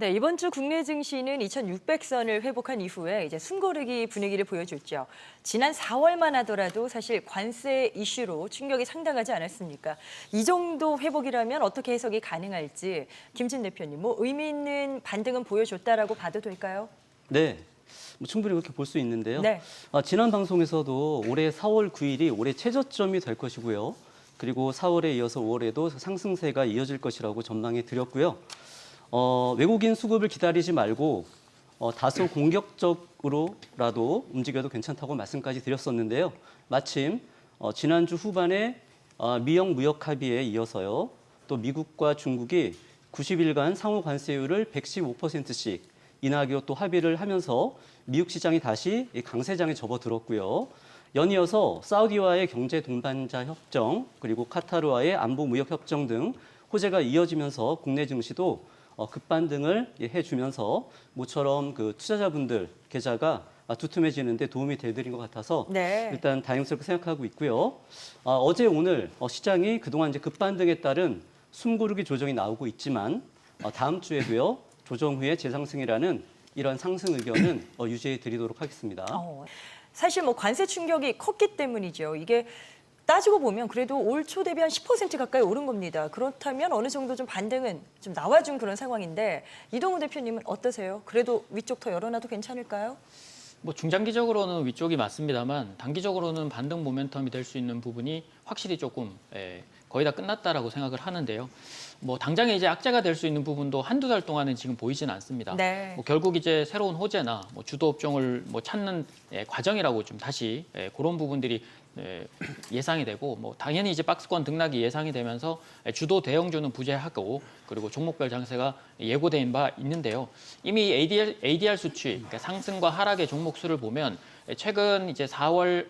네, 이번 주 국내 증시는 2600선을 회복한 이후에 이제 숨고르기 분위기를 보여줬죠. 지난 4월만 하더라도 사실 관세 이슈로 충격이 상당하지 않았습니까? 이 정도 회복이라면 어떻게 해석이 가능할지 김진 대표님, 뭐 의미 있는 반등은 보여줬다라고 봐도 될까요? 네. 뭐 충분히 그렇게 볼 수 있는데요. 네. 아, 지난 방송에서도 올해 4월 9일이 올해 최저점이 될 것이고요. 그리고 4월에 이어서 5월에도 상승세가 이어질 것이라고 전망해 드렸고요. 어, 외국인 수급을 기다리지 말고 어, 다소 공격적으로라도 움직여도 괜찮다고 말씀까지 드렸었는데요. 마침 어, 지난주 후반에 어, 미영 무역 합의에 이어서요. 또 미국과 중국이 90일간 상호 관세율을 115%씩 인하기로 또 합의를 하면서 미국 시장이 다시 이 강세장에 접어들었고요. 연이어서 사우디와의 경제 동반자 협정 그리고 카타르와의 안보 무역 협정 등 호재가 이어지면서 국내 증시도 어, 급반등을 예, 해주면서 모처럼 그 투자자분들 계좌가 아, 두툼해지는데 도움이 되드린 것 같아서 네. 일단 다행스럽게 생각하고 있고요. 아, 어제 오늘 어, 시장이 그동안 이제 급반등에 따른 숨고르기 조정이 나오고 있지만 어, 다음 주에도요 조정 후에 재상승이라는 이런 상승 의견은 어, 유지해 드리도록 하겠습니다. 어, 사실 뭐 관세 충격이 컸기 때문이죠. 이게 따지고 보면 그래도 올 초 대비 한 10% 가까이 오른 겁니다. 그렇다면 어느 정도 좀 반등은 좀 나와준 그런 상황인데 이동우 대표님은 어떠세요? 그래도 위쪽 더 열어놔도 괜찮을까요? 뭐 중장기적으로는 위쪽이 맞습니다만 단기적으로는 반등 모멘텀이 될 수 있는 부분이 확실히 조금 예, 거의 다 끝났다라고 생각을 하는데요. 뭐 당장에 이제 악재가 될 수 있는 부분도 한두 달 동안은 지금 보이지는 않습니다. 네. 뭐 결국 이제 새로운 호재나 뭐 주도 업종을 뭐 찾는 예, 과정이라고 좀 다시 예, 그런 부분들이 예, 예상이 되고 뭐 당연히 이제 박스권 등락이 예상이 되면서 예, 주도 대형주는 부재하고 그리고 종목별 장세가 예고된 바 있는데요. 이미 ADR, ADR 수치 그러니까 상승과 하락의 종목 수를 보면 예, 최근 이제 4월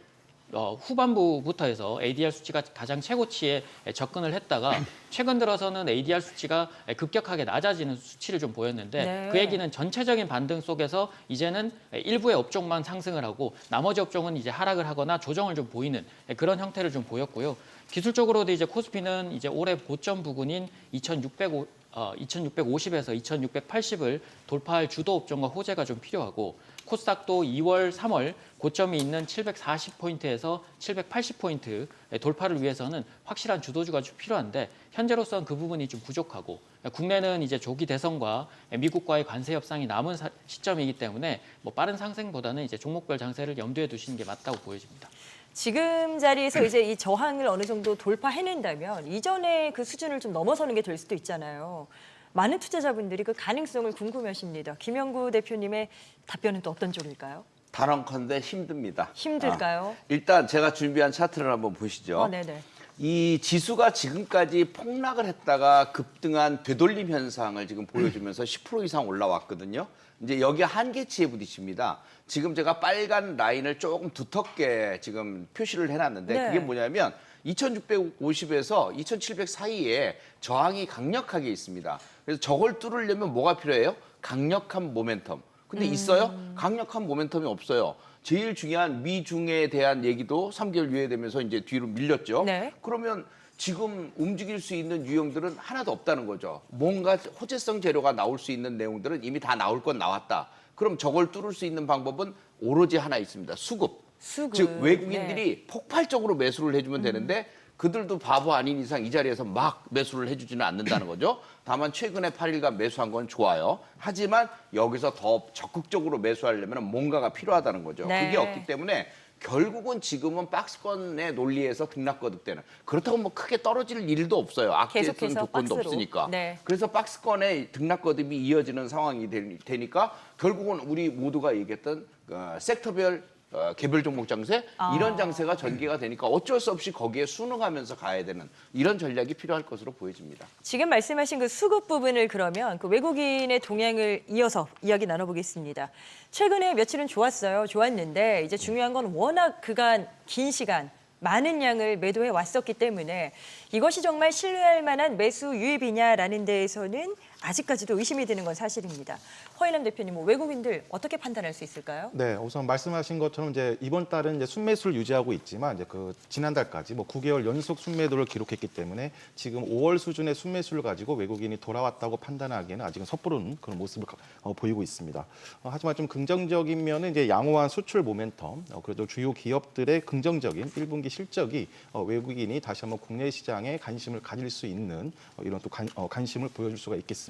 어, 후반부부터 해서 ADR 수치가 가장 최고치에 접근을 했다가 최근 들어서는 ADR 수치가 급격하게 낮아지는 수치를 좀 보였는데 네. 그 얘기는 전체적인 반등 속에서 이제는 일부의 업종만 상승을 하고 나머지 업종은 이제 하락을 하거나 조정을 좀 보이는 그런 형태를 좀 보였고요. 기술적으로도 이제 코스피는 이제 올해 고점 부근인 2,600 어, 2,650에서 2,680을 돌파할 주도 업종과 호재가 좀 필요하고 코스닥도 2월, 3월 고점이 있는 740포인트에서 780포인트 돌파를 위해서는 확실한 주도주가 좀 필요한데 현재로서는 그 부분이 좀 부족하고 국내는 이제 조기 대선과 미국과의 관세 협상이 남은 사- 시점이기 때문에 뭐 빠른 상승보다는 이제 종목별 장세를 염두에 두시는 게 맞다고 보여집니다. 지금 자리에서 이제 이 저항을 어느 정도 돌파해낸다면 이전의 그 수준을 좀 넘어서는 게 될 수도 있잖아요. 많은 투자자분들이 그 가능성을 궁금해하십니다. 김영구 대표님의 답변은 또 어떤 쪽일까요? 단언컨대 힘듭니다. 힘들까요? 아, 일단 제가 준비한 차트를 한번 보시죠. 어, 네네. 이 지수가 지금까지 폭락을 했다가 급등한 되돌림 현상을 지금 보여주면서 10% 이상 올라왔거든요. 이제 여기 한계치에 부딪힙니다. 지금 제가 빨간 라인을 조금 두텁게 지금 표시를 해놨는데 네. 그게 뭐냐면 2650에서 2700 사이에 저항이 강력하게 있습니다. 그래서 저걸 뚫으려면 뭐가 필요해요? 강력한 모멘텀. 근데 있어요? 강력한 모멘텀이 없어요. 제일 중요한 미중에 대한 얘기도 3개월 유예되면서 이제 뒤로 밀렸죠. 네. 그러면 지금 움직일 수 있는 유형들은 하나도 없다는 거죠. 뭔가 호재성 재료가 나올 수 있는 내용들은 이미 다 나올 건 나왔다. 그럼 저걸 뚫을 수 있는 방법은 오로지 하나 있습니다. 수급. 수급. 즉 외국인들이 폭발적으로 매수를 해주면 되는데 그들도 바보 아닌 이상 이 자리에서 막 매수를 해주지는 않는다는 거죠. 다만 최근에 8일간 매수한 건 좋아요. 하지만 여기서 더 적극적으로 매수하려면 뭔가가 필요하다는 거죠. 네. 그게 없기 때문에 결국은 지금은 박스권의 논리에서 등락거듭되는 그렇다고 뭐 크게 떨어질 일도 없어요. 악재성 계속해서 조건도 박스로. 없으니까. 네. 그래서 박스권의 등락거듭이 이어지는 상황이 되- 되니까 결국은 우리 모두가 얘기했던 어, 섹터별 어, 개별 종목 장세 아. 이런 장세가 전개가 되니까 어쩔 수 없이 거기에 순응하면서 가야 되는 이런 전략이 필요할 것으로 보여집니다. 지금 말씀하신 그 수급 부분을 그러면 그 외국인의 동향을 이어서 이야기 나눠보겠습니다. 최근에 며칠은 좋았어요. 좋았는데 이제 중요한 건 워낙 그간 긴 시간 많은 양을 매도해 왔었기 때문에 이것이 정말 신뢰할 만한 매수 유입이냐라는 데에서는 아직까지도 의심이 되는 건 사실입니다. 허인남 대표님, 뭐 외국인들 어떻게 판단할 수 있을까요? 네, 우선 말씀하신 것처럼 이제 이번 달은 이제 순매수를 유지하고 있지만 이제 그 지난달까지 뭐 9개월 연속 순매도를 기록했기 때문에 지금 5월 수준의 순매수를 가지고 외국인이 돌아왔다고 판단하기에는 아직은 섣부른 그런 모습을 가- 어, 보이고 있습니다. 어, 하지만 좀 긍정적인 면은 이제 양호한 수출 모멘텀, 어, 그래도 주요 기업들의 긍정적인 1분기 실적이 어, 외국인이 다시 한번 국내 시장에 관심을 가질 수 있는 어, 이런 또 관, 어, 관심을 보여줄 수가 있겠습니다.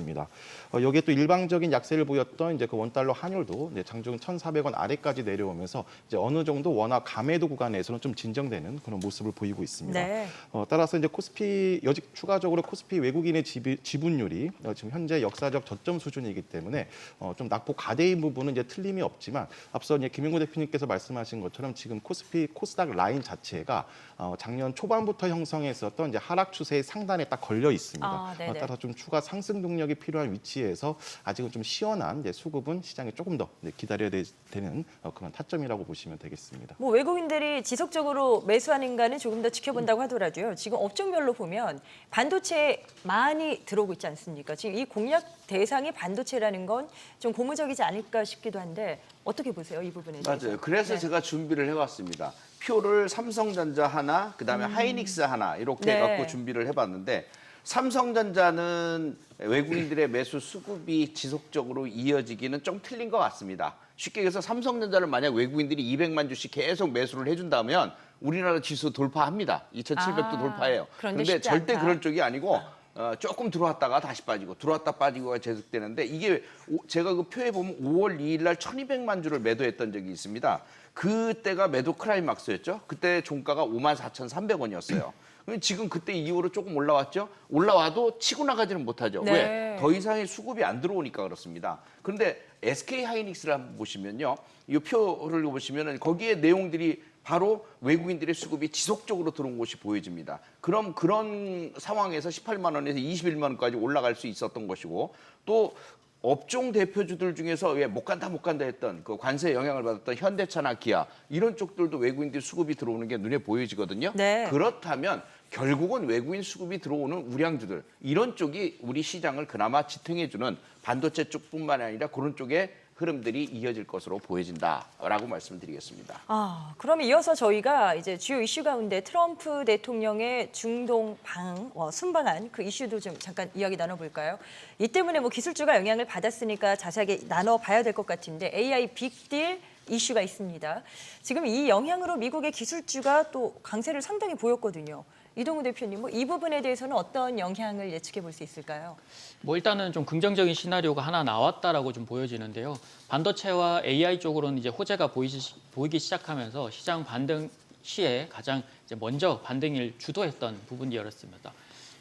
어, 여기에 또 일방적인 약세를 보였던 이제 그 원달러 환율도 이제 장중 1,400원 아래까지 내려오면서 이제 어느 정도 원화 감매도 구간에서는 좀 진정되는 그런 모습을 보이고 있습니다. 네. 어, 따라서 이제 코스피 여직 추가적으로 코스피 외국인의 지비, 지분율이 어, 지금 현재 역사적 저점 수준이기 때문에 어, 좀 낙폭 가대인 부분은 이제 틀림이 없지만 앞서 이제 김영구 대표님께서 말씀하신 것처럼 지금 코스피 코스닥 라인 자체가 어, 작년 초반부터 형성했었던 이제 하락 추세의 상단에 딱 걸려 있습니다. 아. 어, 따라서 좀 추가 상승 동력이 필요한 위치에서 아직은 좀 시원한 이제 수급은 시장에 조금 더 네, 기다려야 되, 는 어, 그런 타점이라고 보시면 되겠습니다. 뭐 외국인들이 지속적으로 매수하는가는 조금 더 지켜본다고 하더라도요. 지금 업종별로 보면 반도체 많이 들어오고 있지 않습니까? 지금 이 공략 대상이 반도체라는 건 좀 고무적이지 않을까 싶기도 한데 어떻게 보세요 이 부분에 대해서? 맞아요. 그래서 네. 제가 준비를 해왔습니다. 표를 삼성전자 하나, 그다음에 하이닉스 하나 이렇게 음. 네. 갖고 준비를 해봤는데 삼성전자는 외국인들의 매수 수급이 지속적으로 이어지기는 좀 틀린 것 같습니다. 쉽게 얘기해서 삼성전자를 만약 외국인들이 200만 주씩 계속 매수를 해준다면 우리나라 지수 돌파합니다. 2,700도 아, 돌파해요. 그런데 그런데 절대 않다. 그럴 쪽이 아니고 어, 조금 들어왔다가 다시 빠지고 들어왔다 빠지고가 계속되는데 이게 오- 제가 그 표에 보면 5월 2일 날 1200만 주를 매도했던 적이 있습니다. 그때가 매도 크라이막스였죠. 그때 종가가 54,300원이었어요. 지금 그때 이후로 조금 올라왔죠. 올라와도 치고 나가지는 못하죠. 네. 왜? 더 이상의 수급이 안 들어오니까 그렇습니다. 그런데 SK 하이닉스를 한번 보시면요. 이 표를 보시면은 거기에 내용들이 바로 외국인들의 수급이 지속적으로 들어온 것이 보여집니다. 그럼 그런 상황에서 18만 원에서 21만 원까지 올라갈 수 있었던 것이고 또 업종 대표주들 중에서 왜 못 간다 못 간다 했던 그 관세 영향을 받았던 현대차나 기아 이런 쪽들도 외국인들 수급이 들어오는 게 눈에 보여지거든요. 네. 그렇다면 결국은 외국인 수급이 들어오는 우량주들 이런 쪽이 우리 시장을 그나마 지탱해주는 반도체 쪽뿐만 아니라 그런 쪽의 흐름들이 이어질 것으로 보여진다라고 말씀드리겠습니다. 아, 그럼 이어서 저희가 이제 주요 이슈 가운데 트럼프 대통령의 중동 방 어, 순방한 그 이슈도 좀 잠깐 이야기 나눠볼까요? 이 때문에 뭐 기술주가 영향을 받았으니까 자세하게 나눠봐야 될 것 같은데 AI 빅딜 이슈가 있습니다. 지금 이 영향으로 미국의 기술주가 또 강세를 상당히 보였거든요. 이동우 대표님, 뭐 이 부분에 대해서는 어떤 영향을 예측해 볼 수 있을까요? 뭐 일단은 좀 긍정적인 시나리오가 하나 나왔다라고 좀 보여지는데요. 반도체와 AI 쪽으로는 이제 호재가 보이시, 보이기 시작하면서 시장 반등 시에 가장 먼저 반등을 주도했던 부분이었습니다.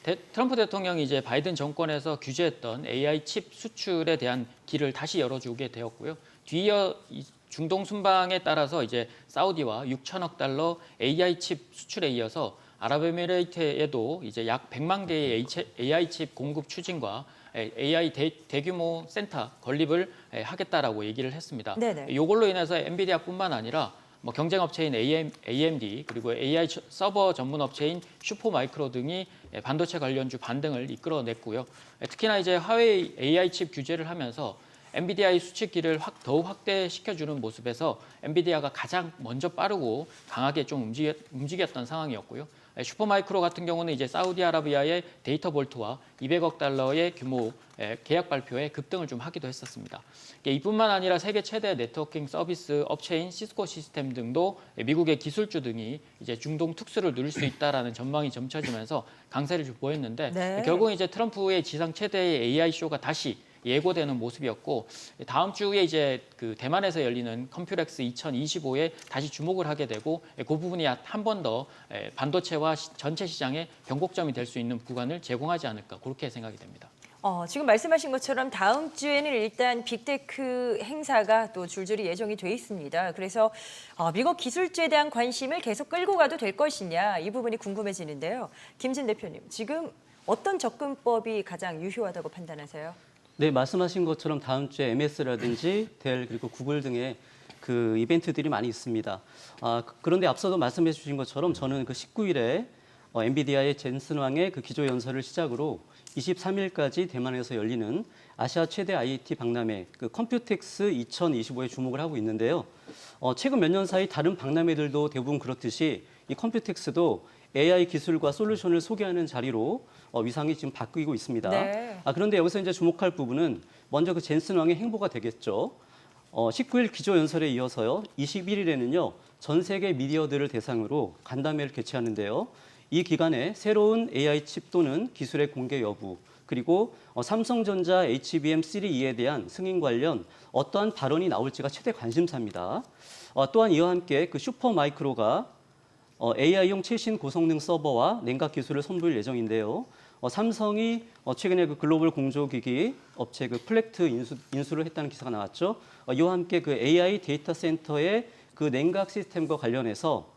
대- 트럼프 대통령이 이제 바이든 정권에서 규제했던 AI 칩 수출에 대한 길을 다시 열어주게 되었고요. 뒤이어 이 중동 순방에 따라서 이제 사우디와 6천억 달러 AI 칩 수출에 이어서 아랍에미레이트에도 이제 약 100만 개의 AI 칩 공급 추진과 AI 대, 대규모 센터 건립을 하겠다라고 얘기를 했습니다. 네네. 이걸로 인해서 엔비디아뿐만 아니라 뭐 경쟁 업체인 AM, AMD 그리고 AI 처- 서버 전문 업체인 슈퍼마이크로 등이 반도체 관련주 반등을 이끌어냈고요. 특히나 이제 화웨이 AI 칩 규제를 하면서 엔비디아의 수출기를 확, 더욱 확대시켜주는 모습에서 엔비디아가 가장 먼저 빠르고 강하게 좀 움직였, 움직였던 상황이었고요. 슈퍼마이크로 같은 경우는 이제 사우디아라비아의 데이터 볼트와 200억 달러의 규모 에, 계약 발표에 급등을 좀 하기도 했었습니다. 이뿐만 아니라 세계 최대 네트워킹 서비스 업체인 시스코 시스템 등도 미국의 기술주 등이 이제 중동 특수를 누릴 수 있다라는 전망이 점쳐지면서 강세를 좀 보였는데 네. 결국 이제 트럼프의 지상 최대의 AI 쇼가 다시 예고되는 모습이었고 다음 주에 이제 그 대만에서 열리는 컴퓨렉스 2025에 다시 주목을 하게 되고 그 부분이 한 번 더 반도체와 시- 전체 시장의 변곡점이 될 수 있는 구간을 제공하지 않을까 그렇게 생각이 됩니다. 어, 지금 말씀하신 것처럼 다음 주에는 일단 빅테크 행사가 또 줄줄이 예정이 돼 있습니다. 그래서 어, 미국 기술주에 대한 관심을 계속 끌고 가도 될 것이냐 이 부분이 궁금해지는데요. 김진 대표님, 지금 어떤 접근법이 가장 유효하다고 판단하세요? 네, 말씀하신 것처럼 다음 주에 MS라든지 델 그리고 구글 등의 그 이벤트들이 많이 있습니다. 아, 그- 그런데 앞서도 말씀해 주신 것처럼 저는 그 19일에 어, 엔비디아의 젠슨 왕의 그 기조 연설을 시작으로 23일까지 대만에서 열리는 아시아 최대 IoT 박람회 그 컴퓨텍스 2025에 주목을 하고 있는데요. 어, 최근 몇 년 사이 다른 박람회들도 대부분 그렇듯이 이 컴퓨텍스도 AI 기술과 솔루션을 소개하는 자리로 어, 위상이 지금 바뀌고 있습니다. 네. 아, 그런데 여기서 이제 주목할 부분은 먼저 그 젠슨 왕의 행보가 되겠죠. 어, 19일 기조 연설에 이어서요. 21일에는요. 전 세계 미디어들을 대상으로 간담회를 개최하는데요. 이 기간에 새로운 AI 칩 또는 기술의 공개 여부 그리고 어, 삼성전자 HBM 시리 2에 대한 승인 관련 어떠한 발언이 나올지가 최대 관심사입니다. 어, 또한 이와 함께 그 슈퍼 마이크로가 어, AI용 최신 고성능 서버와 냉각 기술을 선보일 예정인데요. 어, 삼성이 어, 최근에 그 글로벌 공조기기 업체 그 플렉트 인수, 인수를 했다는 기사가 나왔죠. 어, 이와 함께 그 AI 데이터 센터의 그 냉각 시스템과 관련해서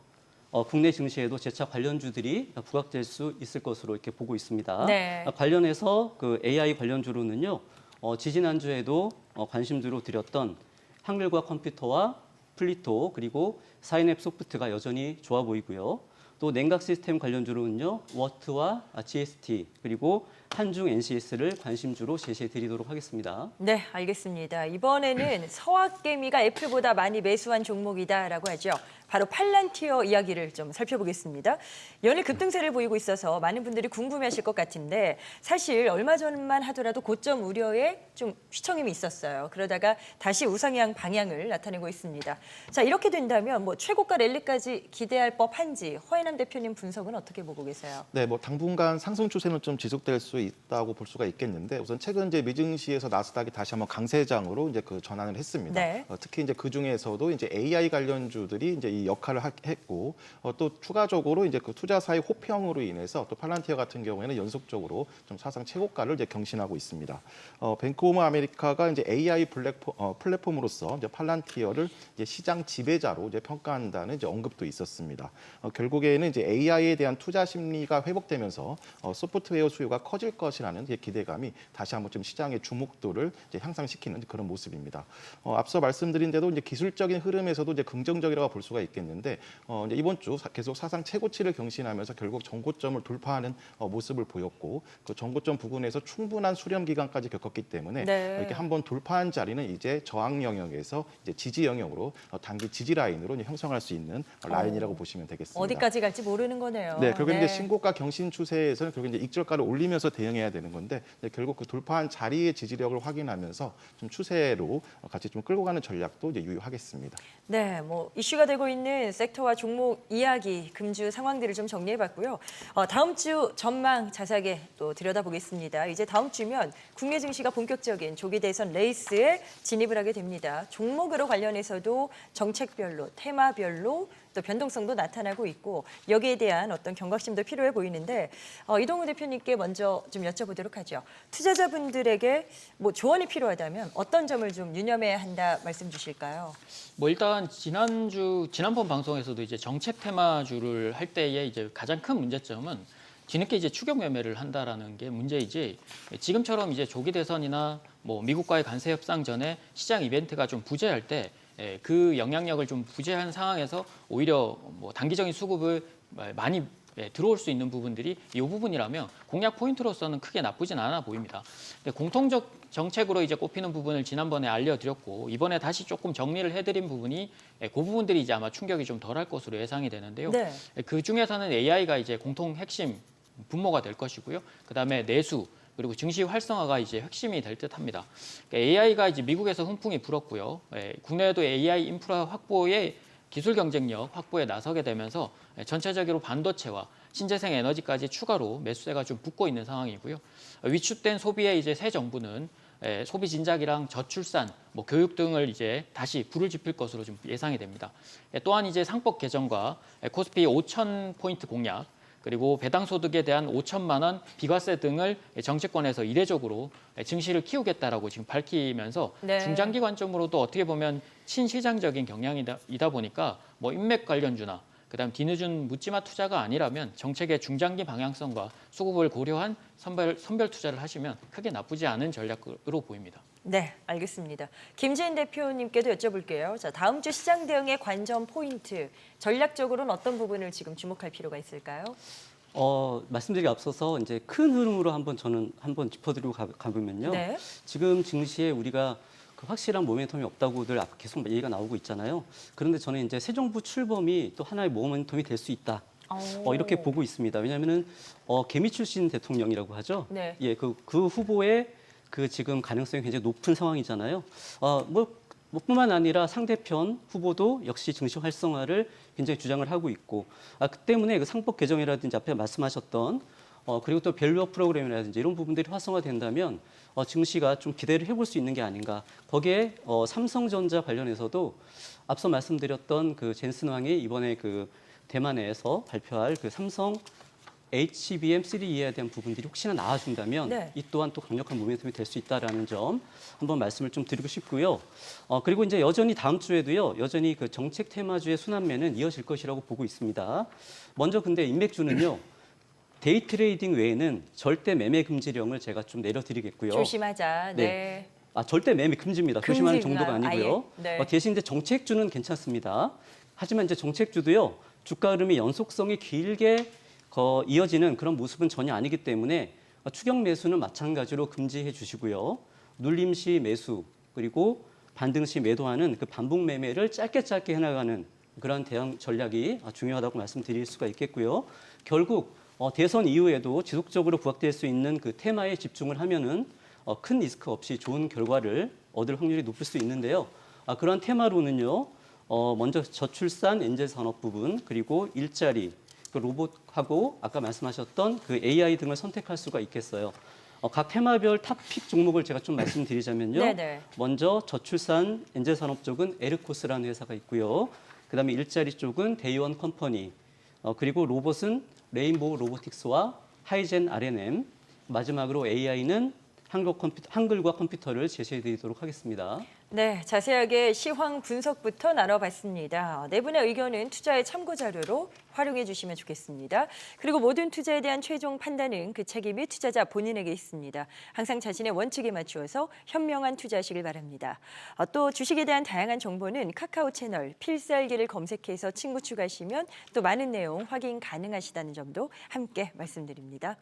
어, 국내 증시에도 재차 관련주들이 부각될 수 있을 것으로 이렇게 보고 있습니다. 네. 아, 관련해서 그 AI 관련주로는요, 어, 지지난주에도 어, 관심주로 드렸던 한글과 컴퓨터와 플리토 그리고 사인앱 소프트가 여전히 좋아 보이고요. 또 냉각 시스템 관련주로는요, 워트와 GST 그리고 한중 NCS를 관심주로 제시해 드리도록 하겠습니다. 네, 알겠습니다. 이번에는 서학개미가 애플보다 많이 매수한 종목이다라고 하죠. 바로 팔란티어 이야기를 좀 살펴보겠습니다. 연일 급등세를 보이고 있어서 많은 분들이 궁금해하실 것 같은데 사실 얼마 전만 하더라도 고점 우려에 좀 휘청임이 있었어요. 그러다가 다시 우상향 방향을 나타내고 있습니다. 자, 이렇게 된다면 뭐 최고가 랠리까지 기대할 법한지 허인남 대표님 분석은 어떻게 보고 계세요? 네, 뭐 당분간 상승 추세는 좀 지속될 수 있다고 볼 수가 있겠는데 우선 최근 이제 미증시에서 나스닥이 다시 한번 강세장으로 이제 그 전환을 했습니다. 네. 어, 특히 이제 그 중에서도 이제 AI 관련주들이 이제 이 역할을 하- 했고 어, 또 추가적으로 이제 그 투자사의 호평으로 인해서 또 팔란티어 같은 경우에는 연속적으로 좀 사상 최고가를 이제 경신하고 있습니다. 어, 뱅크 오브 아메리카가 이제 AI 플랫폼, 어, 플랫폼으로서 이제 팔란티어를 이제 시장 지배자로 이제 평가한다는 이제 언급도 있었습니다. 어, 결국에는 이제 AI에 대한 투자 심리가 회복되면서 어, 소프트웨어 수요가 커질 것이라는 기대감이 다시 한번 좀 시장의 주목도를 이제 향상시키는 그런 모습입니다. 어, 앞서 말씀드린 대로 이제 기술적인 흐름에서도 이제 긍정적이라고 볼 수가 있겠는데 어, 이제 이번 주 사- 계속 사상 최고치를 경신하면서 결국 정고점을 돌파하는 어, 모습을 보였고 그 정고점 부근에서 충분한 수렴 기간까지 겪었기 때문에 네. 이렇게 한번 돌파한 자리는 이제 저항 영역에서 이제 지지 영역으로 어, 단기 지지 라인으로 형성할 수 있는 어, 라인이라고 보시면 되겠습니다. 어디까지 갈지 모르는 거네요. 네, 결국 네. 이제 신고가 경신 추세에서는 결국 이제 익절가를 올리면서 대 응해야 되는 건데 결국 그 돌파한 자리의 지지력을 확인하면서 좀 추세로 같이 좀 끌고 가는 전략도 이제 유효하겠습니다. 네, 뭐 이슈가 되고 있는 섹터와 종목 이야기, 금주 상황들을 좀 정리해봤고요. 어, 다음 주 전망 자세하게 또 들여다보겠습니다. 이제 다음 주면 국내 증시가 본격적인 조기 대선 레이스에 진입을 하게 됩니다. 종목으로 관련해서도 정책별로, 테마별로 또 변동성도 나타나고 있고 여기에 대한 어떤 경각심도 필요해 보이는데 어, 이동우 대표님께 먼저 좀 여쭤보도록 하죠. 투자자분들에게 뭐 조언이 필요하다면 어떤 점을 좀 유념해야 한다 말씀 주실까요? 뭐 일단 지난주 지난번 방송에서도 이제 정책 테마주를 할 때의 이제 가장 큰 문제점은 뒤늦게 이제 추격 매매를 한다라는 게 문제이지 지금처럼 이제 조기 대선이나 뭐 미국과의 관세 협상 전에 시장 이벤트가 좀 부재할 때 그 영향력을 좀 부재한 상황에서 오히려 뭐 단기적인 수급을 많이 예, 들어올 수 있는 부분들이 이 부분이라면 공략 포인트로서는 크게 나쁘진 않아 보입니다. 공통적 정책으로 이제 꼽히는 부분을 지난번에 알려드렸고 이번에 다시 조금 정리를 해드린 부분이 예, 그 부분들이 이제 아마 충격이 좀 덜할 것으로 예상이 되는데요. 네. 그 중에서는 AI가 이제 공통 핵심 분모가 될 것이고요. 그 다음에 내수 그리고 증시 활성화가 이제 핵심이 될 듯합니다. AI가 이제 미국에서 훈풍이 불었고요. 예, 국내에도 AI 인프라 확보에 기술 경쟁력 확보에 나서게 되면서 예, 전체적으로 반도체와 신재생 에너지까지 추가로 매수세가 좀 붙고 있는 상황이고요. 어, 위축된 소비에 이제 새 정부는 예, 소비 진작이랑 저출산, 뭐 교육 등을 이제 다시 불을 지필 것으로 좀 예상이 됩니다. 예, 또한 이제 상법 개정과 예, 코스피 5천 포인트 공약 그리고 배당 소득에 대한 5천만 원 비과세 등을 정치권에서 이례적으로 증시를 키우겠다라고 지금 밝히면서 네. 중장기 관점으로도 어떻게 보면 친시장적인 경향이다 이다 보니까 뭐 인맥 관련주나 그다음 뒤늦은 묻지마 투자가 아니라면 정책의 중장기 방향성과 수급을 고려한 선별 선별 투자를 하시면 크게 나쁘지 않은 전략으로 보입니다. 네, 알겠습니다. 김지은 대표님께도 여쭤볼게요. 자, 다음 주 시장 대응의 관전 포인트, 전략적으로는 어떤 부분을 지금 주목할 필요가 있을까요? 어, 말씀드리기 앞서서 이제 큰 흐름으로 한번 저는 한번 짚어드리고 가, 가보면요. 네. 지금 증시에 우리가 그 확실한 모멘텀이 없다고들 앞- 계속 얘기가 나오고 있잖아요. 그런데 저는 이제 새 정부 출범이 또 하나의 모멘텀이 될 수 있다. 어, 이렇게 보고 있습니다. 왜냐하면은 어, 개미 출신 대통령이라고 하죠. 네. 예, 그, 그 후보의 그 지금 가능성이 굉장히 높은 상황이잖아요. 어, 뭐, 뭐 뿐만 아니라 상대편 후보도 역시 증시 활성화를 굉장히 주장을 하고 있고, 아, 그 때문에 그 상법 개정이라든지 앞에 말씀하셨던 어, 그리고 또 밸류업 프로그램이라든지 이런 부분들이 활성화된다면 어, 증시가 좀 기대를 해볼 수 있는 게 아닌가. 거기에 어, 삼성전자 관련해서도 앞서 말씀드렸던 그 젠슨 왕이 이번에 그 대만에서 발표할 그 삼성 HBM 3E에 대한 부분들이 혹시나 나와준다면 네. 이 또한 또 강력한 모멘텀이 될 수 있다라는 점 한번 말씀을 좀 드리고 싶고요. 어, 그리고 이제 여전히 다음 주에도요, 여전히 그 정책 테마주의 순환매는 이어질 것이라고 보고 있습니다. 먼저 근데 인맥주는요, 데이 트레이딩 외에는 절대 매매 금지령을 제가 좀 내려드리겠고요. 조심하자. 네. 네. 아, 절대 매매 금지입니다. 조심하는 금지구나, 정도가 아니고요. 아예. 네. 어, 대신 이제 정책주는 괜찮습니다. 하지만 이제 정책주도요, 주가 흐름이 연속성이 길게 거, 이어지는 그런 모습은 전혀 아니기 때문에 어, 추경 매수는 마찬가지로 금지해 주시고요. 눌림 시 매수 그리고 반등 시 매도하는 그 반복 매매를 짧게 짧게 해나가는 그런 대응 전략이 아, 중요하다고 말씀드릴 수가 있겠고요. 결국 어, 대선 이후에도 지속적으로 부각될 수 있는 그 테마에 집중을 하면은 어, 큰 리스크 없이 좋은 결과를 얻을 확률이 높을 수 있는데요. 아, 그런 테마로는요. 어, 먼저 저출산 엔젤 산업 부분 그리고 일자리 그 로봇하고 아까 말씀하셨던 그 AI 등을 선택할 수가 있겠어요. 어, 각 테마별 탑픽 종목을 제가 좀 말씀드리자면요. 네네. 먼저 저출산 엔젤 산업 쪽은 에르코스라는 회사가 있고요. 그다음에 일자리 쪽은 데이원 컴퍼니, 어, 그리고 로봇은 레인보우 로보틱스와 하이젠 R&M, 마지막으로 AI는 한국 컴퓨터, 한글과 컴퓨터를 제시해 드리도록 하겠습니다. 네, 자세하게 시황 분석부터 나눠봤습니다. 네 분의 의견은 투자의 참고 자료로 활용해 주시면 좋겠습니다. 그리고 모든 투자에 대한 최종 판단은 그 책임이 투자자 본인에게 있습니다. 항상 자신의 원칙에 맞추어서 현명한 투자하시길 바랍니다. 어, 또 주식에 대한 다양한 정보는 카카오 채널 필살기를 검색해서 친구 추가하시면 또 많은 내용 확인 가능하시다는 점도 함께 말씀드립니다.